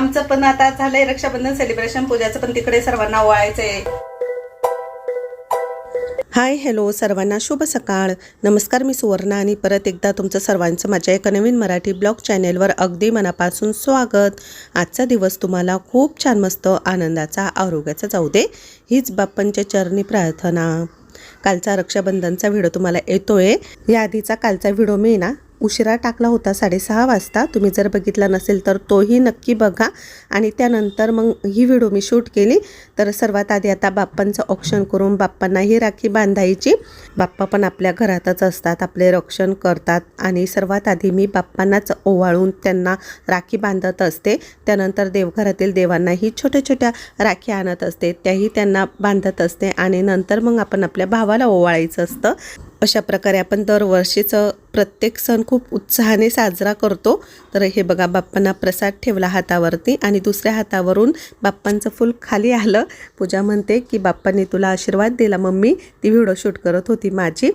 आमचं पण आता झालंय रक्षाबंधन सेलिब्रेशन पूजाचं पण तिकडे सर्वांना ओळायचंय हाय हॅलो सर्वांना शुभ सकाळ. नमस्कार मी सुवर्णा आणि परत एकदा तुमचं सर्वांचं माझ्या एका नवीन मराठी ब्लॉग चॅनेलवर अगदी मनापासून स्वागत. आजचा दिवस तुम्हाला खूप छान मस्त आनंदाचा आरोग्याचा जाऊ दे हीच बाप्पांच्या चरणी प्रार्थना. कालचा रक्षाबंधनचा व्हिडिओ तुम्हाला येतोय. या आधीचा कालचा व्हिडिओ मी ना उशिरा टाकला होता साडेसहा वाजता. तुम्ही जर बघितला नसेल तर तोही नक्की बघा. आणि त्यानंतर मग ही व्हिडिओ मी शूट केली. तर सर्वात आधी आता बाप्पांचं ऑप्शन करून बाप्पांना ही राखी बांधायची. बाप्पा पण आपल्या घरातच असतात आपले रक्षण करतात. आणि सर्वात आधी मी बाप्पांनाच ओवाळून त्यांना राखी बांधत असते. त्यानंतर देवघरातील देवांनाही छोट्या छोट्या राखी आणत असते. त्याही त्यांना बांधत असते. आणि नंतर मग आपण आपल्या भावाला ओवाळायचं असतं. अशा प्रकारे आपण दरवर्षीचं प्रत्येक सण खूप उत्साहाने साजरा करतो. तर हे बघा बाप्पांना प्रसाद ठेवला हातावरती आणि दुसऱ्या हातावरून बाप्पांचं फूल खाली आलं. पूजा म्हणते की बाप्पांनी तुला आशीर्वाद दिला मम्मी. ती व्हिडिओ शूट करत होती माझी.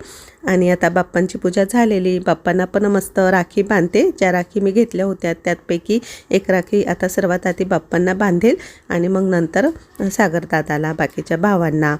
आणि आता बाप्पांची पूजा झालेली. बाप्पांना पण मस्त राखी बांधते. ज्या राखी मी घेतल्या होत्या त्यातपैकी एक राखी आता सर्वात आधी बाप्पांना बांधेल आणि मग नंतर सागरदादाला बाकीच्या भावांना.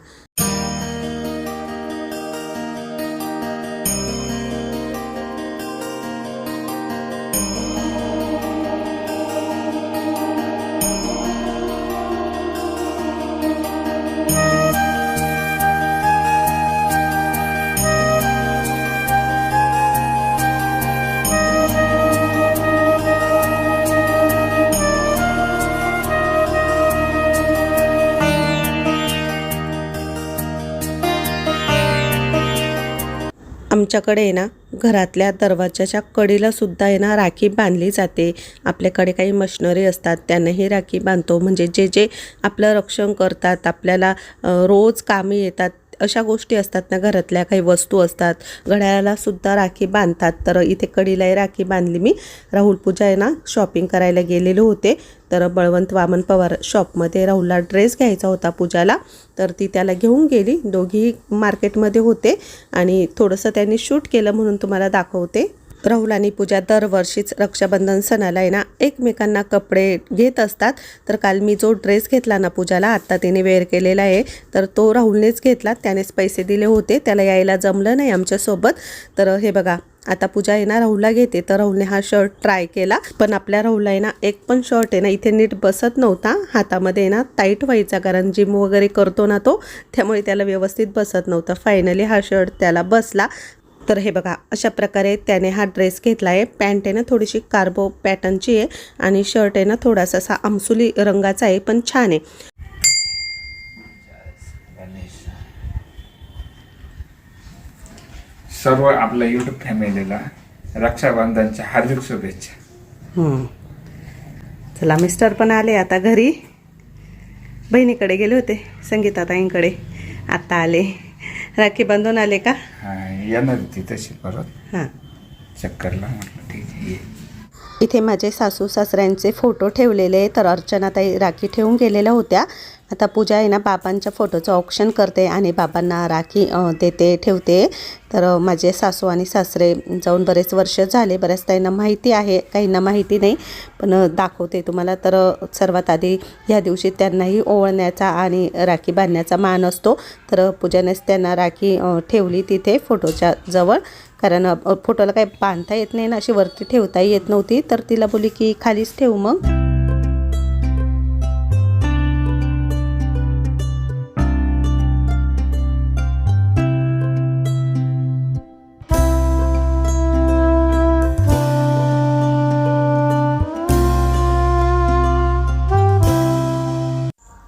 आमच्याकडे आहे ना घरातल्या दरवाजाच्या कडीलासुद्धा आहे ना राखी बांधली जाते. आपल्याकडे काही मशनरी असतात त्यांनाही राखी बांधतो. म्हणजे जे जे आपलं रक्षण करतात आपल्याला रोज कामी येतात अशा गोष्टी असतात ना घरातल्या काही वस्तू असतात. घड्याळालासुद्धा राखी बांधतात. तर इथे कडीलाही राखी बांधली मी. राहुल पूजा आहे ना शॉपिंग करायला गेलेले होते. तर बळवंत वामन पवार शॉपमध्ये राहुलला ड्रेस घ्यायचा होता पूजाला. तर ती त्याला घेऊन गेली. दोघी मार्केटमध्ये होते. आणि थोडंसं त्यांनी शूट केलं म्हणून तुम्हाला दाखवते. राहुल आणि पूजा दरवर्षीच रक्षाबंधन सणाला आहे ना एकमेकांना कपडे घेत असतात. तर काल मी जो ड्रेस घेतला ना पूजाला आत्ता तिने वेअर केलेला आहे. तर तो राहुलनेच घेतला. त्यानेच पैसे दिले होते. त्याला यायला जमलं नाही आमच्यासोबत. तर हे बघा आता पूजा आहे ना राहुलला घेते. तर राहुलने हा शर्ट ट्राय केला. पण आपल्या राहुलला आहे ना एक पण शर्ट आहे ना इथे नीट बसत नव्हता. हातामध्ये आहे ना टाईट व्हायचा. कारण जिम वगैरे करतो ना तो त्यामुळे त्याला व्यवस्थित बसत नव्हता. फायनली हा शर्ट त्याला बसला. तर हे बघा अशा प्रकारे त्याने हा ड्रेस घेतला आहे पॅन्ट आहे ना थोडीशी कार्बो पॅटर्नची आहे आणि शर्ट आहे ना थोडासा असा आमसुली रंगाचा आहे पण छान आहे. सर्व आपल्या युट्यूब फॅमिलीला रक्षाबंधनच्या हार्दिक शुभेच्छा. हम्म. चला मिस्टर पण आले आता घरी. बहिणीकडे गेले होते संगीताताईंकडे. आता आले. राखी बांधून आले का? हा, येणार ती तशी परत. हां. चक्करला म्हटलं ठीक आहे ये. इथे माझे सासू सासऱ्यांचे फोटो ठेवलेले तर अर्चनाताई राखी ठेवून गेलेल्या होत्या. आता पूजा आहे ना बाबांच्या फोटोचं ऑप्शन करते आणि बाबांना राखी देते ठेवते. तर माझे सासू आणि सासरे जाऊन बरेच वर्ष झाले. बऱ्याच ताईंना माहिती आहे काहींना माहिती नाही पण दाखवते तुम्हाला. तर सर्वात आधी ह्या दिवशी त्यांनाही ओवळण्याचा आणि राखी बांधण्याचा मान असतो. तर पूजानेच त्यांना राखी ठेवली तिथे फोटोच्या जवळ. कारण फोटोला काही बांधता येत नाही ना अशी वरती ठेवताही येत नव्हती. तर तिला बोली की खालीच ठेवू मग.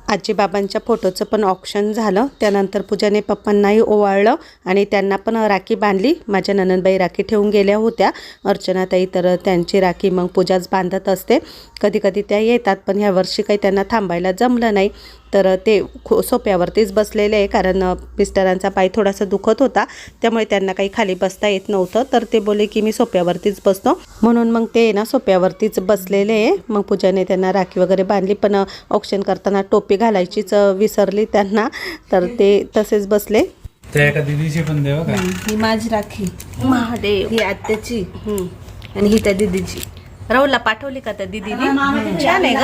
आजीबाबांच्या फोटोचं पण ऑप्शन झालं. त्यानंतर पूजाने पप्पांनाही ओवाळलं आणि त्यांना पण राखी बांधली. माझ्या ननंदबाई राखी ठेवून गेल्या होत्या. अर्चनाताई तर त्यांची राखी मग पूजाच बांधत असते. कधी कधी त्या येतात पण ह्या वर्षी काही त्यांना थांबायला जमलं नाही. तर ते खो सोप्यावरतीच बसलेले आहे कारण मिस्टरांचा पाय थोडासा दुखत होता. त्यामुळे त्यांना काही खाली बसता येत नव्हतं. तर ते बोले की मी सोप्यावरतीच बसतो. म्हणून मग ते ना सोप्यावरतीच बसलेले आहे. मग पूजाने त्यांना राखी वगैरे बांधली पण औक्षण करताना टोपी घालायचीच विसरली त्यांना. तर ते तसेच बसले. त्या एका दिदीची पण देवा का? ही माझी राखी. महादेव ही आत्याची. आणि ही त्या दिदीची. राहुलला पाठवली का त्या दिदीने? छान आहे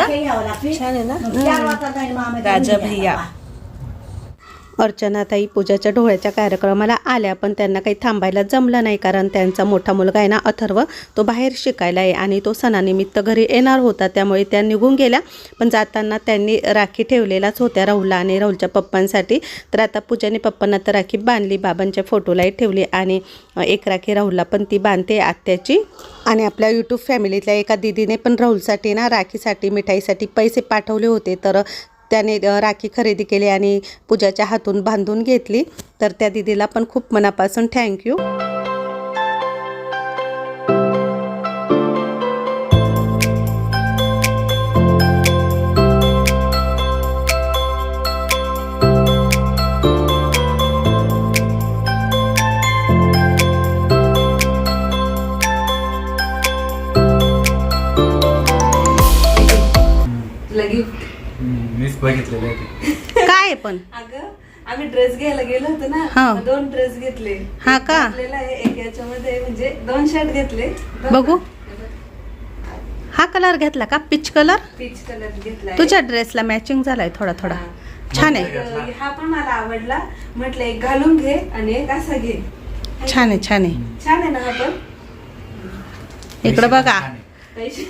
छान आहे ना? राजा भैया. अर्चनाताई पूजाच्या डोळ्याच्या कार्यक्रमाला आल्या पण त्यांना काही थांबायला जमलं नाही कारण त्यांचा मोठा मुलगा आहे ना अथर्व तो बाहेर शिकायला आहे आणि तो सणानिमित्त घरी येणार होता त्यामुळे त्या निघून गेल्या. पण जाताना त्यांनी राखी ठेवलेलाच होत्या राहुलला आणि राहुलच्या पप्पांसाठी. तर आता पूजाने पप्पांना तर राखी बांधली बाबांच्या फोटोलाही ठेवली आणि एक राखी राहुलला पण ती बांधते आत्याची. आणि आपल्या यूट्यूब फॅमिलीतल्या एका दिदीने पण राहुलसाठी ना राखीसाठी मिठाईसाठी पैसे पाठवले होते. तर त्याने राखी खरेदी केली आणि पूजाच्या हातून बांधून घेतली. तर त्या दिदीला पण खूप मनापासून थँक्यू हा का? घातलेला आहे एक याच्यामध्ये म्हणजे दोन शर्ट घेतले. बघू. हा कलर घेतला का? पिच कलर पीच कलर घेतलाय. तुझ्या ड्रेसला मॅचिंग झालाय थोडा थोडा. छान आहे. हा पण मला आवडला. म्हटलं एक घालून घे आणि एक असा घे. छान आहे छान आहे. छान आहे ना हा पण? इकडं बघा. पैसे?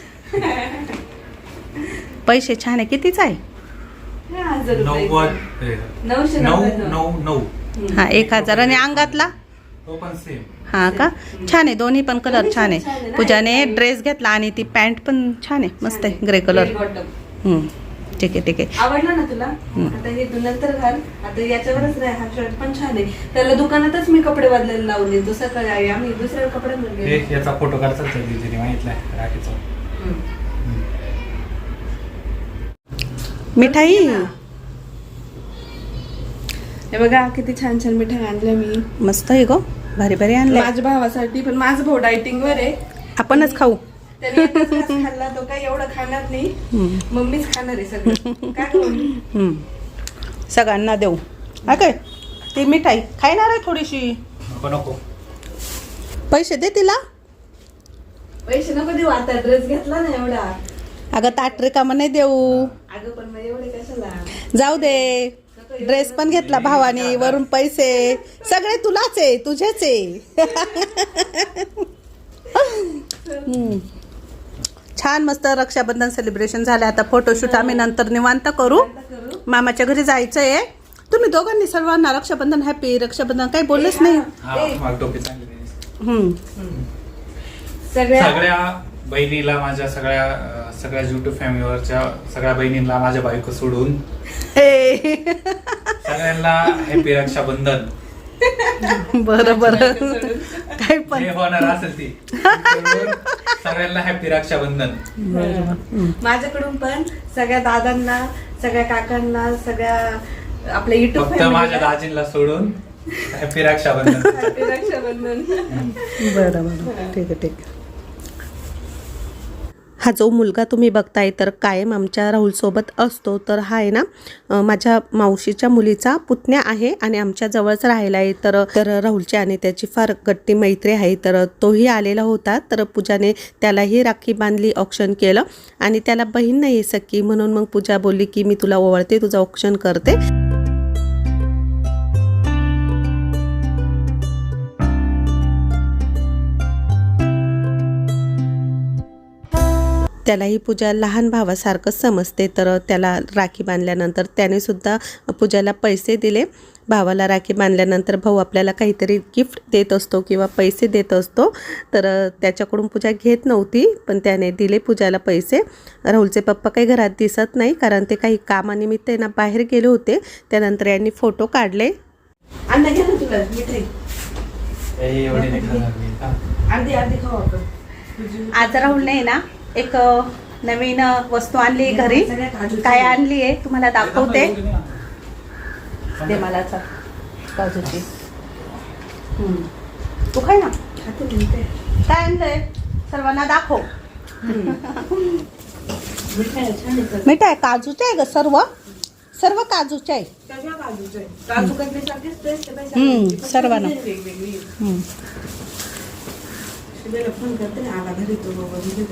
पैसे छान आहे. कितीच आहे? हा, हजार रुपये. नव्वद हे, नऊशे नऊ नव्वद नऊ नऊ. हा एक हजार. आणि अंगातला? हा का? छान आहे. दोन्ही पण कलर छान आहे? पूजाने ड्रेस घेतला आणि ती पॅन्ट पण छान आहे. मस्त आहे. ग्रे कलर ठीक आहे ठीक आहे. आवडला ना तुला? आता हे तू नंतर घाल. आता याच्यावरच राह. हा शर्ट पण छान आहे. त्याला दुकानातच मी कपडे बदलायला लावले तो सकाळी आम्ही दुसऱ्या हे गेलो. याचा फोटो काढतात दीदीने. माहितलाय राखीचा. मिठाई? हे बघा किती छान छान मिठाई आणल्या मी. मस्त आहे गो. भारी भारी आणलं माझ्या भावासाठी पण माझा भाऊ डायटिंग वर आहे. आपणच खाऊ. खाल्ला तो काही एवढं खाणार नाही. मम्मीच खाणार आहे सगळं. काय. सगळ्यांना देऊ. हा काय? ती मिठाई. खायणार आहे थोडीशी. नको नको. पैसे दे तिला. पैसे नको देऊ आता ड्रेस घेतला ना एवढा. अगं ताट रिकामं नाही देऊ. अगं पण मग एवढे कशाला? जाऊ दे. ड्रेस पण घेतला भावाने वरून पैसे. सगळे तुलाच आहे तुझेच आहे. हम्म. छान मस्त रक्षाबंधन सेलिब्रेशन झालं आता फोटोशूट आम्ही नंतर निवांत करू. मामाच्या घरी जायचंय. तुम्ही दोघांनी सर्वांना रक्षाबंधन हॅपी रक्षाबंधन काही बोललेच नाही. हा सगळ्या बहिणीला माझ्या सगळ्या सगळ्या युट्यूब फॅमिलीवरच्या सगळ्या बहिणींना माझ्या बायको सोडून. सगळ्यांना हॅपी रक्षाबंधन. बरं बरं. काही पण. जे होणार असेल ती. सगळ्यांना हॅपी रक्षाबंधन. माझ्याकडून पण सगळ्या दादांना सगळ्या काकांना सगळ्या आपल्या युट्यूब फक्त माझ्या दाजींना सोडून हॅपी रक्षाबंधन. रक्षाबंधन. बरं बरं. ठीक आहे ठीक आहे. हा जो मुलगा तुम्ही बघताय तर कायम आमच्या राहुलसोबत असतो. तर हा आहे ना माझ्या मावशीच्या मुलीचा पुतण्या आहे आणि आमच्या जवळच राहिला आहे. तर तर राहुलची आणि त्याची फार गट्टी मैत्री आहे. तर तोही आलेला होता. तर पूजाने त्यालाही राखी बांधली ऑप्शन केलं. आणि त्याला बहीण नाही सकी म्हणून मग पूजा बोलली की मी तुला ओवळते तुझं ऑप्शन करते. त्यालाही पूजा लहान भावासारखं समजते. तर त्याला राखी बांधल्यानंतर त्याने सुद्धा पूजाला पैसे दिले. भावाला राखी बांधल्यानंतर भाऊ आपल्याला काहीतरी गिफ्ट देत असतो किंवा पैसे देत असतो. तर त्याच्याकडून पूजा घेत नव्हती पण त्याने दिले पूजाला पैसे. राहुलचे पप्पा काही घरात दिसत नाही कारण ते काही कामानिमित्त आहे ना बाहेर गेले होते. त्यानंतर यांनी फोटो काढले. अन्न घे ना तुला मिठाई ए, एवढी नाही. हा. आज ना एक नवीन वस्तू आणली घरी. काय आणली आहे तुम्हाला दाखवते. दे मला काजूची. तू खाय ना. काय आणलंय? सर्वांना दाखव. मिठाई छान आहे काजूचे आहे ग सर्व. सर्व काजूचे आहे. सगळ्या फोन करते ना आला घरी तो बाबा घरी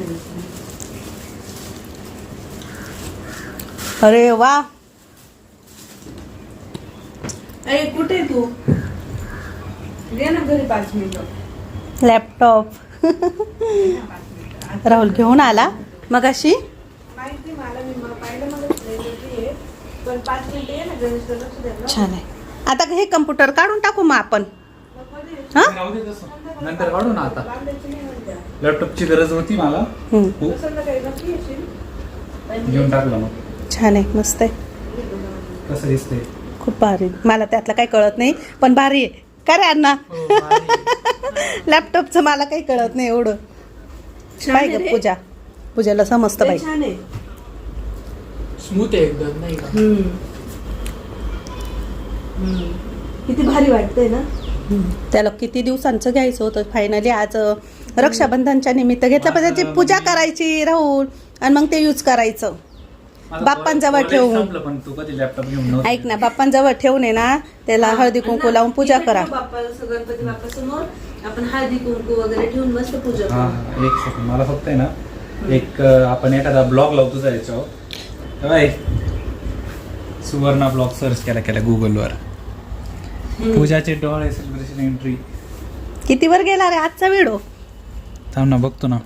अरे वा. अरे कुठे तू? घे ना घरी पाच मिनिटं. लॅपटॉप. राहुल घेऊन आला. मग अशी माहिती मला मी पाहिलं पण पाच मिनिटं ये ना. छान आहे. आता हे कम्प्युटर काढून टाकू मग आपण. हा. नंतर काढू ना आता. लॅपटॉपची गरज होती मला. घेऊन टाकलं मग. छान आहे मस्त आहे. कसं दिसतंय? खूप भारी. मला त्यातलं काही कळत नाही पण भारी आहे. का रे अण्णा? लॅपटॉपचं मला काही कळत नाही एवढं. छान काय आहे ग रे. पूजा. पूजाला समजतं बाई. छान आहे. स्मूथ आहे एकदम नाही का? हम्म. हम्म. किती भारी वाटतंय ना? त्याला किती दिवसांचं घ्यायचं होतं? फायनली आज रक्षाबंधनच्या निमित्त घेतलं पण त्याची पूजा करायची राहून आणि मग ते यूज करायचं. बाप्पांजवळ ठेवून. संपलं पण तू कधी लॅपटॉप घेऊन नव्हती. ऐक ना बाप्पांजवळ ठेवून आहे ना त्याला हळदी कुंकू लावून पूजा करा. गणपती बाप्पा समोर आपण हळदी कुंकू वगैरे ठेवून मस्त पूजा करू. एक सेकंड मला फक्त आहे ना एक आपण एखादा ब्लॉग लावतो बाय सुवर्णा ब्लॉग सर्च केला केला गुगलवर पूजाचे डोळे सेलिब्रेशन एंट्री किती वर गेला रे आजचा व्हिडिओ थांब ना बघतो ना.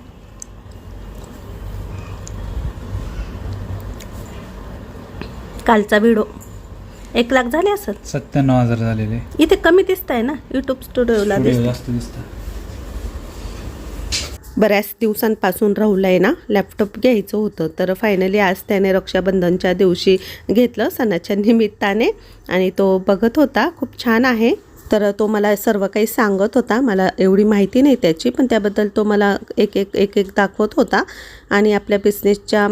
कालचा व्हिडिओ एक लाख झाले असत सत्त्याण्णव हजार झालेले. इथे कमी दिसत आहे ना युट्यूब स्टुडिओला दिसत जास्त दिसतं बऱ्याच दिवसांपासून राहुलला आहे ना लॅपटॉप घ्यायचं होतं. तर फायनली आज त्याने रक्षाबंधनच्या दिवशी घेतलं सणाच्या निमित्ताने. आणि तो बघत होता खूप छान आहे. तर तो मला सर्व काही सांगत होता. मला एवढी माहिती नाही त्याची पण त्याबद्दल तो मला एक एक एक एक दाखवत होता आणि आपल्या बिझनेसच्या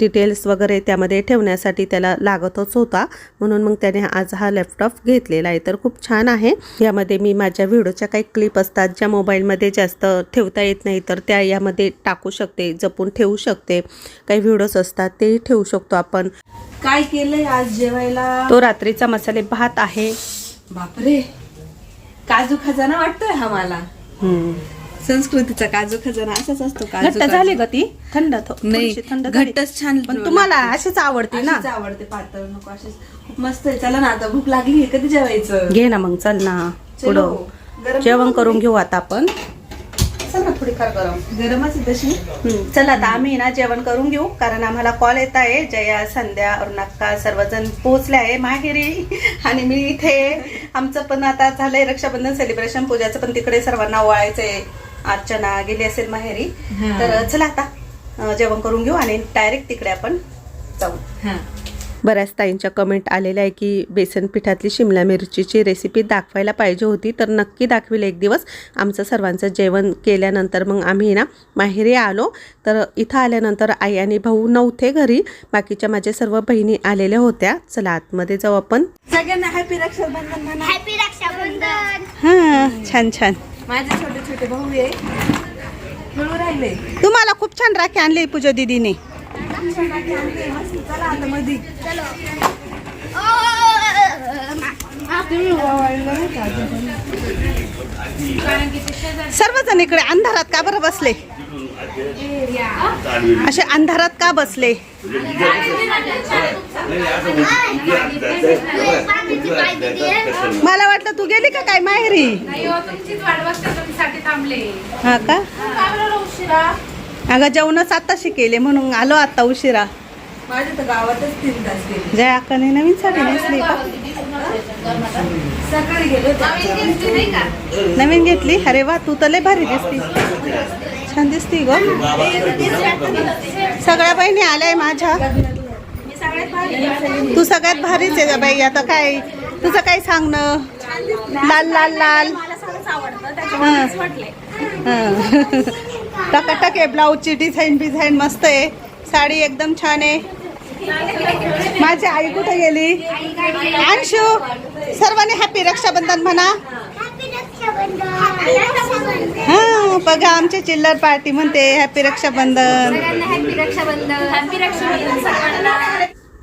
डिटेल्स वगैरे त्यामध्ये ठेवण्यासाठी त्याला लागतच होता. म्हणून मग त्याने आज हा लॅपटॉप घेतलेला आहे. तर खूप छान आहे. यामध्ये मी माझ्या व्हिडिओच्या काही क्लिप असतात ज्या मोबाईलमध्ये जास्त ठेवता येत नाही तर त्या यामध्ये टाकू शकते जपून ठेवू शकते. काही व्हिडिओज असतात तेही ठेवू शकतो आपण. काय केलंय आज जेवायला? तो रात्रीचा मसाले भात आहे. बापरे. काजू खजाना वाटतोय हा मला. संस्कृतीचा काजू खजाना असाच असतो काजू घट्ट. झाली ग ती? थंड थो- नाही थोडीशी थंड झाली. घट्टच छान पण तुम्हाला अशीच आवडते ना? अशीच आवडते पातळ नको अशीच. खूप मस्त आहे. चला ना आता भूक लागली कधी जेवायचं? घे ना मग चल ना. चलो. पुढं. गरम जेवण करून घेऊ आता आपण. चल ना थोडीफार गरम. गरमच आहे तशी चला आता आम्ही ना जेवण करून घेऊ कारण आम्हाला कॉल येत आहे. जया संध्या अरुणाक्का सर्वजण पोहोचले आहे माहेरी. आणि मी इथे आमचं पण आता झालंय रक्षाबंधन सेलिब्रेशन पूजाचं पण तिकडे सर्वांना ओवाळायचंय. अर्चना गेली असेल माहेरी. तर चला आता जेवण करून घेऊ आणि डायरेक्ट तिकडे आपण जाऊ. हा. बऱ्याच ताईंच्या कमेंट आलेल्या आहे की बेसन पिठातली शिमला मिरचीची रेसिपी दाखवायला पाहिजे होती तर नक्की दाखवेल एक दिवस. आमचं सर्वांचं जेवण केल्यानंतर मग आम्ही ना माहेरी आलो. तर इथं आल्यानंतर आई आणि भाऊ नव्हते घरी. बाकीच्या माझ्या सर्व बहिणी आलेल्या होत्या. चला आतमध्ये जाऊ आपण. सगळ्यांना हॅपी रक्षाबंधन म्हणा. हॅपी रक्षाबंधन. हां छान छान. माझे छोटे छोटे भाऊ आहे. राहिले. तुम्हाला खूप छान राखी आणली पूजा दिदीने. चला आता मधी सर्वजण इकडे अंधारात का बरं बसले? असे अंधारात का बसले? मला वाटलं तू गेली का काय माहेरी? हा का? अगं जेवणच आता शिकेले म्हणून आलो आता उशिरा. माझ्या तर गावातच तीन तास गेले. जय अक्काने नवीन साडी नेसली का? सकाळी गेलो होतो. नवीन घेतली? अरे वा तू तर लय भारी दिसती. छान दिसती ग. सगळ्या बहिणी आल्याय माझ्या. तू सगळ्यात भारीच आहे ग बाई आता काय? तुझं काय सांगणं? लाल लाल लाल. टकाटक आहे ब्लाऊजची डिझाईन बिझाईन मस्त आहे. साडी एकदम छान आहे. माझी आई कुठे गेली? अंशू सर्वांनी हॅपी रक्षाबंधन म्हणा. हा बघा आमची चिल्लर पार्टी म्हणते हॅपी रक्षाबंधन.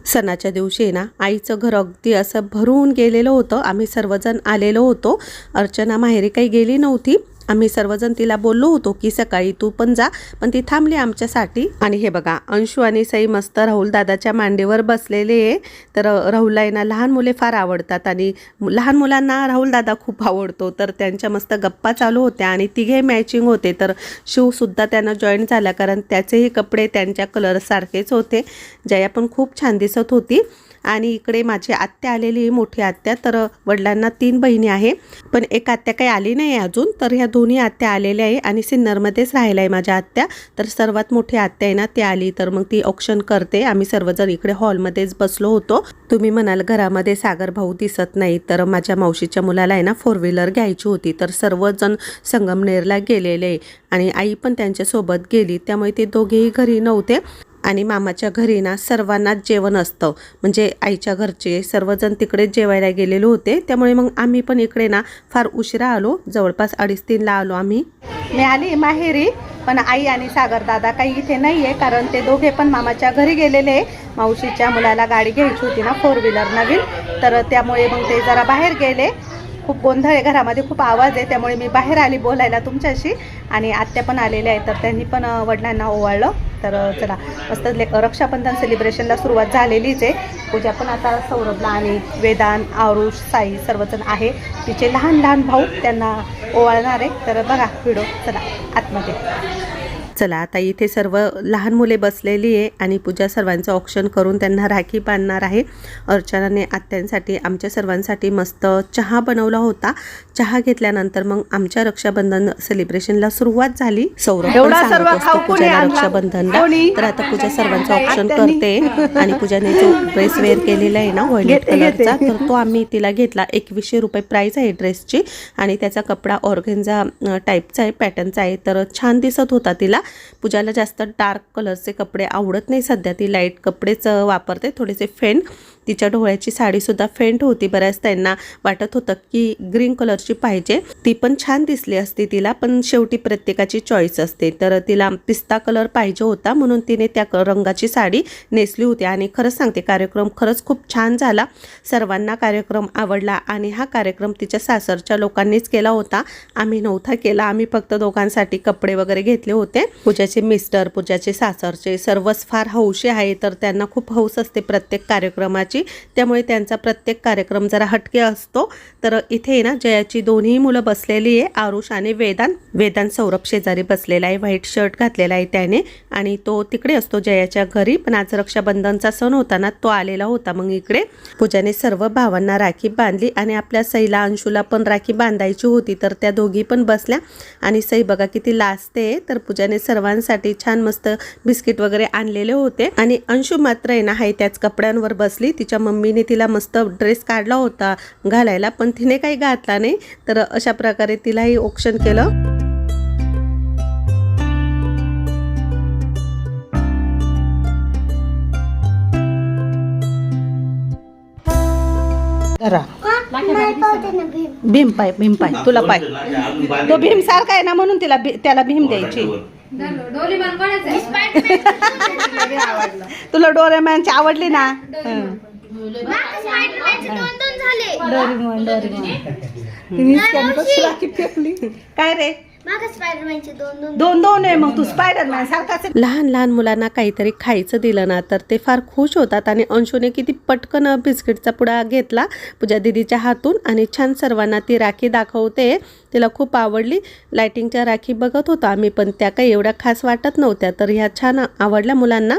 सणाच्या दिवशी आहे ना आईचं घर अगदी असं भरून गेलेलं होतं. आम्ही सर्वजण आलेलो होतो. अर्चना माहेरी काही गेली नव्हती. आम्ही सर्वजण तिला बोललो होतो की सकाळी तू पण जा पण ती थांबली आमच्यासाठी. आणि हे बघा अंशू आणि सई मस्त राहुल दादाच्या मांडीवर बसलेले आहे. तर राहुलला यांना लहान मुले फार आवडतात आणि लहान मुलांना राहुल दादा खूप आवडतो. तर त्यांच्या मस्त गप्पा चालू होत्या आणि तिघे मॅचिंग होते. तर शिवसुद्धा त्यांना जॉईन झाला कारण त्याचेही कपडे त्यांच्या कलरसारखेच होते. जया पण खूप छान दिसत होती. आणि इकडे माझी आत्या आलेली मोठी आत्या. तर वडिलांना तीन बहिणी आहे. पण एक आत्या काही आली नाही अजून. तर ह्या दोन्ही आत्या आलेल्या आहे आणि सिन्नरमध्येच राहिला आहे माझ्या आत्या. तर सर्वात मोठी आत्या आहे ना ती आली. तर मग ती ऑप्शन करते. आम्ही सर्वजण इकडे हॉलमध्येच बसलो होतो. तुम्ही म्हणाल घरामध्ये सागर भाऊ दिसत नाही. तर माझ्या मावशीच्या मुलाला आहे ना फोर व्हीलर घ्यायची होती. तर सर्वजण संगमनेरला गेलेले. आणि आई पण त्यांच्यासोबत गेली. त्यामुळे ते दोघेही घरी नव्हते. आणि मामाच्या घरी ना सर्वांनाच जेवण असतं. म्हणजे आईच्या घरचे सर्वजण तिकडेच जेवायला गेलेले होते. त्यामुळे मग आम्ही पण इकडे ना फार उशिरा आलो. जवळपास अडीच तीनला आलो आम्ही. मी आली माहेरी पण आई आणि सागर दादा काही इथे नाही आहे कारण ते दोघे पण मामाच्या घरी गेलेले आहे. मावशीच्या मुलाला गाडी घ्यायची होती ना फोर व्हीलर नवीन. तर त्यामुळे मग ते जरा बाहेर गेले. खूप गोंधळ आहे घरामध्ये खूप आवाज आहे त्यामुळे मी बाहेर आली बोलायला तुमच्याशी. आणि आत्या पण आलेल्या आहेत तर त्यांनी पण वडिलांना ओवाळलं. तर चला मस्त रक्षाबंधन सेलिब्रेशनला सुरुवात झालेलीच आहे. पूजा पण आता सौरभला आणि वेदान आरुष साई सर्वजण आहे. तिचे लहान लहान भाऊ त्यांना ओवाळणार आहे. तर बघा व्हिडिओ चला आतमध्ये. चला आता इथे सर्व लहान मुले बसलेली आहे आणि पूजा सर्वांचं ऑप्शन करून त्यांना राखी बांधणार आहे. अर्चनाने आत्यांसाठी आमच्या सर्वांसाठी मस्त चहा बनवला होता. चहा घेतल्यानंतर मग आमच्या रक्षाबंधन सेलिब्रेशनला सुरुवात झाली. सौरभ? रक्षाबंधनला? तर आता पूजा सर्वांचं ऑप्शन. करते आणि पूजाने जो ड्रेस वेअर केलेला आहे ना व्हाईट कलरचा तर तो आम्ही तिला घेतला. एकवीसशे रुपये प्राईस आहे ड्रेसची आणि त्याचा कपडा ऑर्गेन्झा टाईपचा आहे पॅटर्नचा आहे. तर छान दिसत होता तिला. पूजाला जास्त डार्क कलरचे कपडे आवडत नाही सध्या. ती लाइट कपडेच वापरते थोडेसे फेन तिच्या डोळ्याची साडीसुद्धा फेंट होती. बऱ्याच त्यांना वाटत होतं की ग्रीन कलरची पाहिजे. ती पण छान दिसली असती तिला पण शेवटी प्रत्येकाची चॉईस असते. तर तिला पिस्ता कलर पाहिजे होता म्हणून तिने त्या क- रंगाची साडी नेसली होती. आणि खरंच सांगते कार्यक्रम खरंच खूप छान झाला. सर्वांना कार्यक्रम आवडला आणि हा कार्यक्रम तिच्या सासरच्या लोकांनीच केला होता. आम्ही नव्हता केला. आम्ही फक्त दोघांसाठी कपडे वगैरे घेतले होते. पूजाचे मिस्टर पूजाचे सासरचे सर्वच फार हौशी आहे तर त्यांना खूप हौस असते प्रत्येक कार्यक्रमाची. त्यामुळे त्यांचा प्रत्येक कार्यक्रम जरा हटके असतो. तर इथे आहे ना जयाची दोन्ही मुलं बसलेली आहे आरुष आणि वेदांत वेदांत सौरभ शेजारी बसलेला आहे व्हाईट शर्ट घातलेला आहे त्याने. आणि तो तिकडे असतो जयाच्या घरी. पण आज रक्षाबंधनचा सण होता ना तो आलेला होता मग इकडे. पूजाने सर्व भावांना राखी बांधली आणि आपल्या सईला अंशूला पण राखी बांधायची होती. तर त्या दोघी पण बसल्या. आणि सई बघा किती लाजते तर पूजाने सर्वांसाठी छान मस्त बिस्किट वगैरे आणलेले होते. आणि अंशू मात्र आहे ना हाय त्याच कपड्यांवर बसली. तिच्या मम्मीने तिला मस्त ड्रेस काढला होता घालायला पण तिने काही घातला नाही. तर अशा प्रकारे तिलाही ऑप्शन केलं. धरा. भीम पाय भीम पाय तुला पाय. तो भीम सारखा आहे ना म्हणून तिला भी- त्याला भीम द्यायची. तुला डोरेमॅनची आवडली ना. डोरेमॉन डोरेमॉन तिने त्याने कशी राखी फेकली. काय रे? दोन दोन आहे मग तू स्पायडरमॅन सारखाच. लहान लहान मुलांना काहीतरी खायचं दिलं ना तर ते फार खुश होतात. आणि अंशूने किती पटकन बिस्किटचा पुडा घेतला पूजा दिदीच्या हातून. आणि छान सर्वांना ती राखी दाखवते. तिला खूप आवडली. लायटिंगच्या राखी बघत होतो आम्ही पण त्या काही एवढ्या खास वाटत नव्हत्या. तर ह्या छान आवडल्या मुलांना.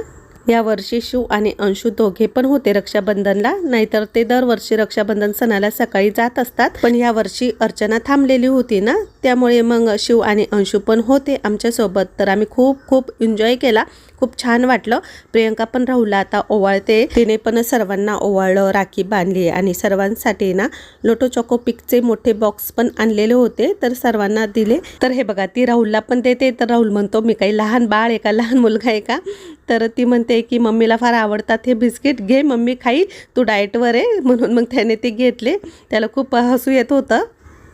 या वर्षी शिव आणि अंशू दोघे पण होते रक्षाबंधनला नाहीतर ते दरवर्षी रक्षाबंधन सणाला सकाळी जात असतात. पण या वर्षी अर्चना थांबलेली होती ना त्यामुळे मग शिव आणि अंशू पण होते आमच्यासोबत. तर आम्ही खूप खूप एन्जॉय केला. खूप छान वाटलं. प्रियंका पण राहुला आता ओवाळते. तिने पण सर्वांना ओवाळलं राखी बांधली आणि सर्वांसाठी ना लोटो चोको पिकचे मोठे बॉक्स पण आणलेले होते तर सर्वांना दिले. तर हे बघा ती राहुलला पण देते. तर राहुल म्हणतो मी काही लहान बाळ आहे का? लहान मुलगा आहे का? तर ती म्हणते की मम्मीला फार आवडतात हे बिस्किट. घे मम्मी खाई. तू डाएटवर आहे. म्हणून मग त्याने ते घेतले. त्याला खूप हसू येत होतं.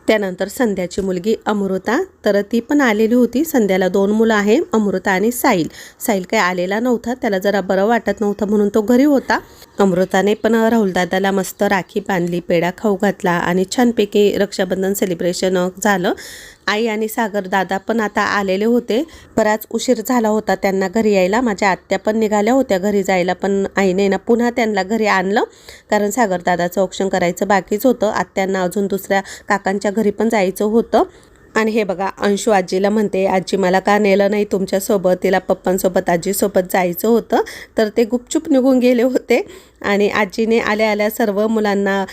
त्यानंतर संध्याची मुलगी अमृता तर ती पण आलेली होती. संध्याला दोन मुलं आहे अमृता आणि साईल साईल काही आलेला नव्हता त्याला जरा बरं वाटत नव्हतं म्हणून तो घरी होता. अमृताने पण राहुलदादाला मस्त राखी बांधली पेढा खाऊ घातला आणि छानपैकी रक्षाबंधन सेलिब्रेशन झालं. आई आणि सागर दादा पण आता आलेले होते. बराच उशीर झाला होता त्यांना घरी यायला. माझ्या आत्या पण निघाल्या होत्या घरी जायला पण आईने ना पुन्हा त्यांना घरी आणलं. कारण सागर दादाचं औक्षण करायचं बाकीच होतं. आत्यांना अजून दुसऱ्या काकांच्या घरी पण जायचं होतं. आणि हे बघा अंशू आजीला म्हणते आजी मला का नेलं नाही तुमच्यासोबत? तिला पप्पांसोबत आजीसोबत जायचं होतं तर ते गुपचूप निघून गेले होते. आणि आजीने आल्या आल्या सर्व मुलांना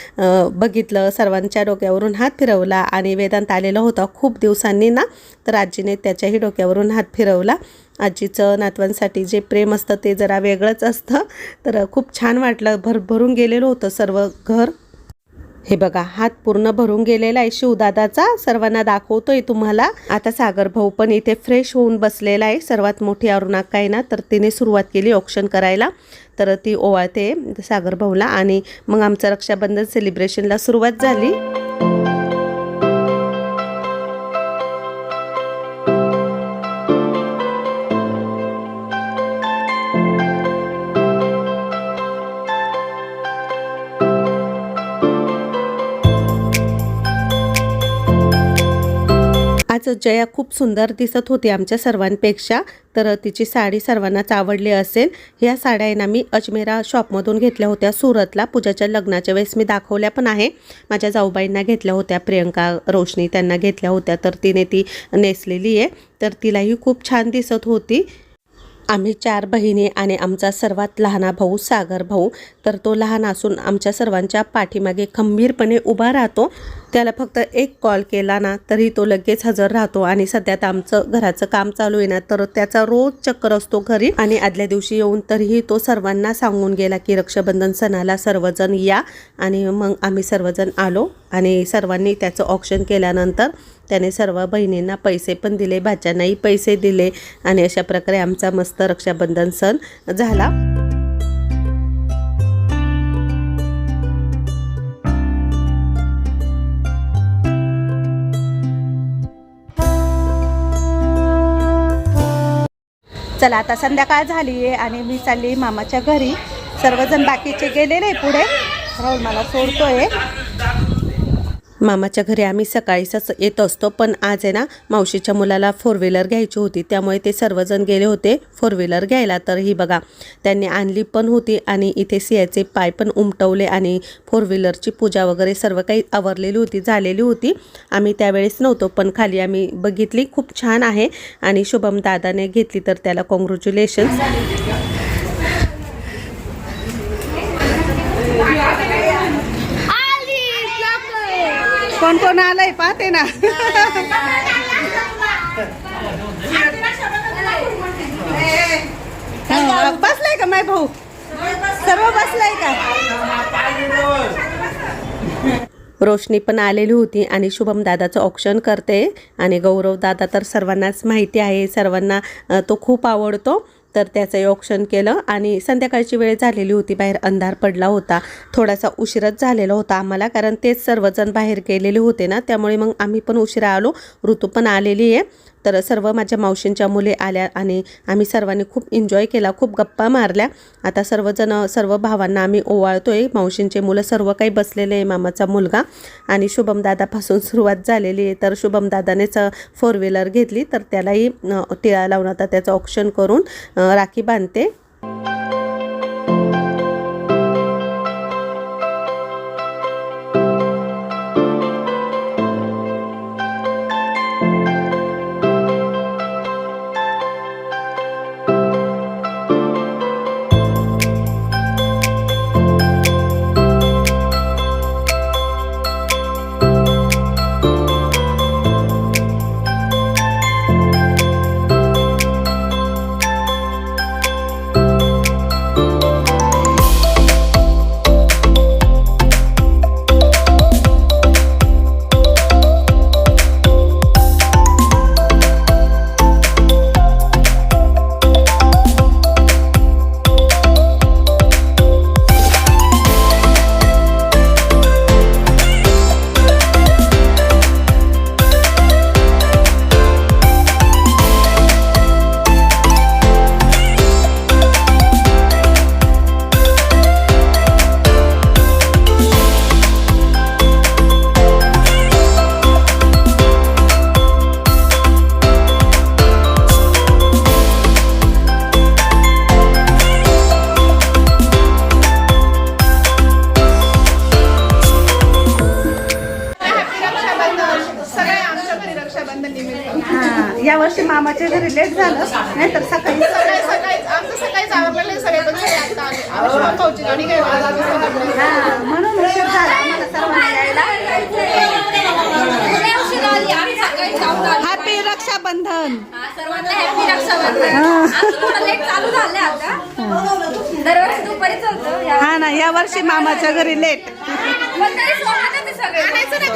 बघितलं सर्वांच्या डोक्यावरून हात फिरवला आणि वेदांत आलेला होता खूप दिवसांनी ना तर आजीने त्याच्याही डोक्यावरून हात फिरवला. आजीचं नातवांसाठी जे प्रेम असतं ते जरा वेगळंच असतं. तर खूप छान वाटलं भर भरून गेलेलं होतं सर्व घर. हे बघा हात पूर्ण भरून गेलेला आहे शिवदादाचा. सर्वांना दाखवतोय तुम्हाला. आता सागर भाऊ पण इथे फ्रेश होऊन बसलेला आहे. सर्वात मोठी अरुणाक्का आहे ना तर तिने सुरुवात केली ऑप्शन करायला. तर ती ओवाळते सागर भाऊला आणि मग आमचं रक्षाबंधन सेलिब्रेशनला सुरुवात झाली. आज जया खूप सुंदर दिसत होती आमच्या सर्वांपेक्षा. तर तिची साडी सर्वांनाच आवडली असेल. ह्या साड्या आहे ना मी अजमेरा शॉपमधून घेतल्या होत्या. सुरतला पूजाच्या लग्नाच्या वेळेस मी दाखवल्या पण आहे. माझ्या जाऊबाईंना घेतल्या होत्या. प्रियंका रोशनी त्यांना घेतल्या होत्या. तर तिने ती नेसलेली आहे. तर तिलाही खूप छान दिसत होती. आम्ही चार बहिणी आणि आमचा सर्वात लहाना भाऊ सागर भाऊ. तर तो लहान असून आमच्या सर्वांच्या पाठीमागे खंबीरपणे उभा राहतो. त्याला फक्त एक कॉल केला ना तरी तो लगेच हजर राहतो. आणि सध्या तर आमचं घराचं काम चालू आहे ना तर त्याचा रोज चक्कर असतो घरी. आणि आदल्या दिवशी येऊन तरीही तो सर्वांना सांगून गेला की रक्षाबंधन सणाला सर्वजण या. आणि मग आम्ही सर्वजण आलो. आणि सर्वांनी त्याचं ऑप्शन केल्यानंतर त्याने सर्व बहिणींना पैसे पण दिले भाच्यांनाही पैसे दिले. आणि अशा प्रकारे आमचा मस्त रक्षाबंधन सण झाला. चला आता संध्याकाळ झाली आहे आणि मी चालली मामाच्या घरी. सर्वजण बाकीचे गेलेले पुढे. राहुल मला सोडतोय. मामाच्या घरी आम्ही सकाळीच येत असतो पण आज आहे ना मावशीच्या मुलाला फोर व्हीलर घ्यायची होती. त्यामुळे ते सर्वजण गेले होते फोर व्हीलर घ्यायला. तर ही बघा त्यांनी आणली पण होती आणि इथे सियाचे पाय पण उमटवले आणि फोर व्हीलरची पूजा वगैरे सर्व काही आवरलेली होती झालेली होती. आम्ही त्यावेळेस नव्हतो पण खाली आम्ही बघितली. खूप छान आहे आणि शुभम दादाने घेतली तर त्याला कॉंग्रॅच्युलेशन्स कोण कोण आलंय? पाहते ना. बसलाय का माय भाऊ? सर्व बसलाय का? रोशनी पण आलेली होती आणि शुभम दादाचं ऑप्शन करते. आणि गौरव दादा तर सर्वांनाच माहिती आहे. सर्वांना तो खूप आवडतो. तर त्याचं ऑप्शन केलं आणि संध्याकाळची वेळ झालेली होती. बाहेर अंधार पडला होता. थोडासा उशीरच झालेला होता आम्हाला कारण तेच सर्वजण बाहेर गेलेले होते ना त्यामुळे मग आम्ही पण उशिरा आलो. ऋतू पण आलेली आहे. तर सर्व माझ्या मावशींच्या मुले आल्या आणि आम्ही सर्वांनी खूप एन्जॉय केला खूप गप्पा मारल्या. आता सर्वजण सर्व भावांना आम्ही ओवाळतो आहे मावशींचे मुलं सर्व काही बसलेले आहे मामाचा मुलगा. आणि शुभमदादापासून सुरुवात झालेली आहे. तर शुभमदादानेच फोर व्हीलर घेतली. तर त्यालाही टिळा लावून आता त्याचं ऑप्शन करून राखी बांधते. यावर्षी मामाच्या घरी लेट झालं. नाही तर सकाळी सकाळी सकाळी आमचं सकाळीच आवडलं सगळे पण सगळे आता आले. आम्ही शिवाय भाऊची गाडी काय हा, म्हणून उशीर झाला आम्हाला सर्वांना यायला. हॅपी रक्षाबंधन. हा, सर्वांना हॅपी रक्षाबंधन. आमचं थोडं लेट चालू झालंय आता. दरवर्षी दुपारीच होतं या- हा ना या वर्षी मामाच्या घरी लेट पण तरी सोबतच आहे सगळे. आणायचं नाही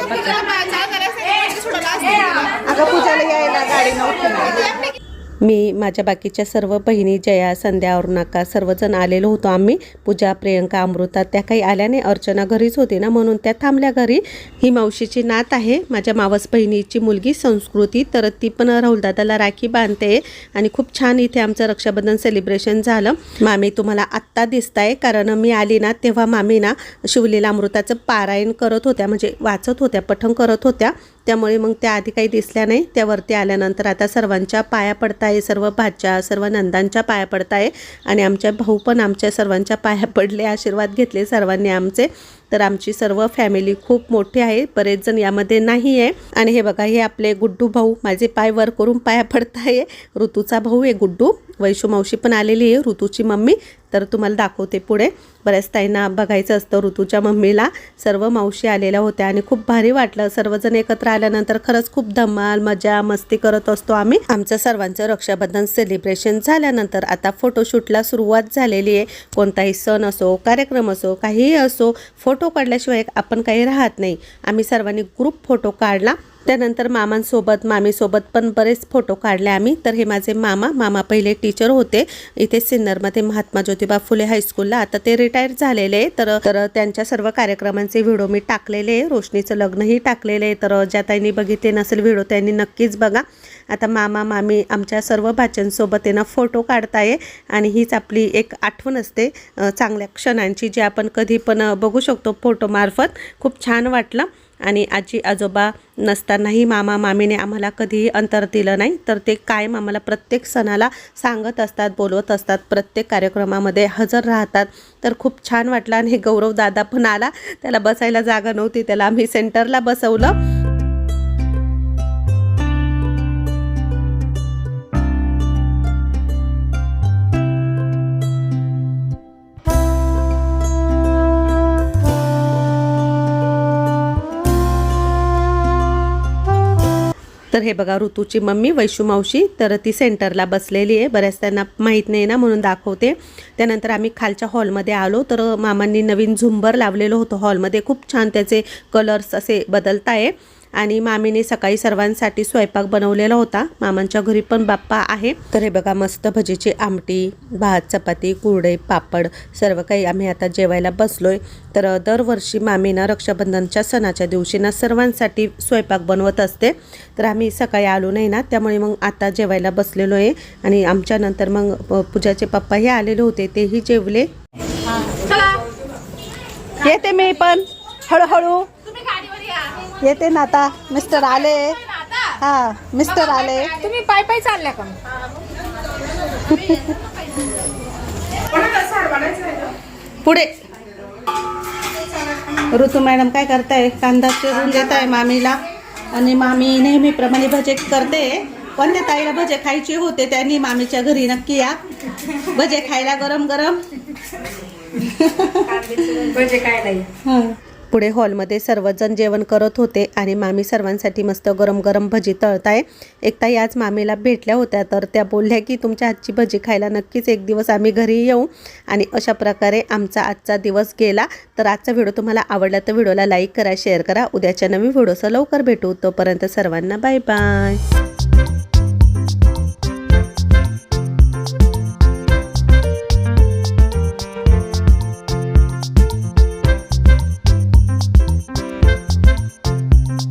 अगं पूजाला यायला गाडी नव्हती मी माझ्या बाकीच्या सर्व बहिणी जया संध्या अरुणाका सर्वजण आलेलो होतो आम्ही. पूजा प्रियंका अमृता त्या काही आल्याने अर्चना घरीच होती ना म्हणून त्या थांबल्या घरी. ही मावशीची नात आहे. माझ्या मावस बहिणीची मुलगी संस्कृती तर ती पण राहुलदादाला राखी बांधते आणि खूप छान इथे आमचं रक्षाबंधन सेलिब्रेशन झालं. मामी तुम्हाला आत्ता दिसताय कारण मी आली ना तेव्हा मामी ना शिवलीला अमृताचं पारायण करत होत्या म्हणजे वाचत होत्या पठण करत होत्या. त्यामुळे मग त्या आधी काही दिसल्या नाही. त्यावरती आल्यानंतर आता सर्वांच्या पाया पडतात आहे सर्व भाच्या सर्व नंदांच्या पाया पडताय आणि आमच्या भाऊ पण आमच्या सर्वांच्या पाया पडले आशीर्वाद घेतले सर्वांनी आमचे. तर आमची सर्व फॅमिली खूप मोठी आहे बरेच जण यामध्ये नाही आहे आणि हे बघा हे आपले गुड्डू भाऊ माझे पाय वर करून पाया पडताय. ऋतूचा भाऊ आहे गुड्डू. वैशू मावशी पण आलेली आहे ऋतूची मम्मी. तर तुम्हाला दाखवते पुढे. बऱ्याच ताईंना बघायचं असतं ऋतूच्या मम्मीला. सर्व मावशी आलेल्या होत्या आणि खूप भारी वाटलं. सर्वजण एकत्र आल्यानंतर खरंच खूप धमाल मजा मस्ती करत असतो आम्ही. आमचं सर्वांचं रक्षाबंधन सेलिब्रेशन झाल्यानंतर आता फोटोशूटला सुरुवात झालेली आहे. कोणताही सण असो कार्यक्रम असो काहीही असो फोटो काढल्याशिवाय आपण काही राहत नाही. आम्ही सर्वांनी ग्रुप फोटो काढला. त्यानंतर मामांसोबत मामीसोबत पण बरेच फोटो काढले आम्ही. तर हे माझे मामा मामा पहिले टीचर होते. इथे सिन्नरमध्ये महात्मा ज्योतिबा फुले हायस्कूलला आता ते रिटायर झालेले आहे. तर तर त्यांच्या सर्व कार्यक्रमांचे व्हिडिओ मी टाकलेले आहे. रोशनीचं लग्नही टाकलेले आहे. तर ज्या ताईंनी बघितले नसेल व्हिडिओ त्यांनी नक्कीच बघा. आता मामा मामी आमच्या सर्व भाच्यांसोबत त्यांना फोटो काढताय. आणि हीच आपली एक आठवण असते. चांगल्या क्षणांची जी आपण कधी पण बघू शकतो फोटोमार्फत खूप छान वाटलं. आणि आजी आजोबा नसतानाही मामा मामीने आम्हाला कधीही अंतर दिलं नाही. तर ते कायम आम्हाला प्रत्येक सणाला सांगत असतात बोलवत असतात. प्रत्येक कार्यक्रमामध्ये हजर राहतात. तर खूप छान वाटलं आणि गौरव दादा पण आला. त्याला बसायला जागा नव्हती. त्याला आम्ही सेंटरला बसवलं. तर हे बघा ऋतूची मम्मी वैशू मावशी तर ती सेंटरला बसलेली आहे. बऱ्याच त्यांना माहीत नाही ना म्हणून दाखवते. त्यानंतर आम्ही खालच्या हॉलमध्ये आलो. तर मामांनी नवीन झुंबर लावलेलं होतं हॉलमध्ये. खूप छान त्याचे कलर्स असे बदलताय. आणि मामीने सकाळी सर्वांसाठी स्वयंपाक बनवलेला होता. मामांच्या घरी पण बाप्पा आहे. तर हे बघा मस्त भजीची आमटी भात चपाती कुरडे पापड सर्व काही आम्ही आता जेवायला बसलोय. तर दरवर्षी मामीनं रक्षाबंधनच्या सणाच्या दिवशी ना सर्वांसाठी स्वयंपाक बनवत असते. तर आम्ही सकाळी आलो नाही ना त्यामुळे मग आता जेवायला बसलेलो आहे आणि आमच्यानंतर मग प- पूजाचे पप्पाही आलेले होते तेही जेवले. येते मी पण. हळूहळू. येते ना आता. मिस्टर आले. हा मिस्टर आले. तुम्ही पाय पाय चालल्या का? पुढे. ऋतू मॅडम काय करताय? कांदा चिरून देत आहे मामीला. आणि मामी नेहमीप्रमाणे भजे करते. कोणत्या ताईला भजे खायचे होते त्यांनी मामीच्या घरी नक्की या. भजे खायला गरम गरम म्हणजे काय नाही. पुढे हॉलमध्ये सर्वजण जेवण करत होते आणि मामी सर्वांसाठी मस्त गरम गरम भजी तळताय. एक याच मामीला भेटल्या होत्या तर त्या बोलल्या की तुमच्या हातची भजी खायला नक्कीच एक दिवस आम्ही घरी येऊ. आणि अशा प्रकारे आमचा आजचा दिवस गेला. तर आजचा व्हिडिओ तुम्हाला आवडला तर व्हिडिओला लाईक करा शेअर करा. उद्याच्या नवीन व्हिडिओसह लवकर भेटू. तोपर्यंत सर्वांना बाय बाय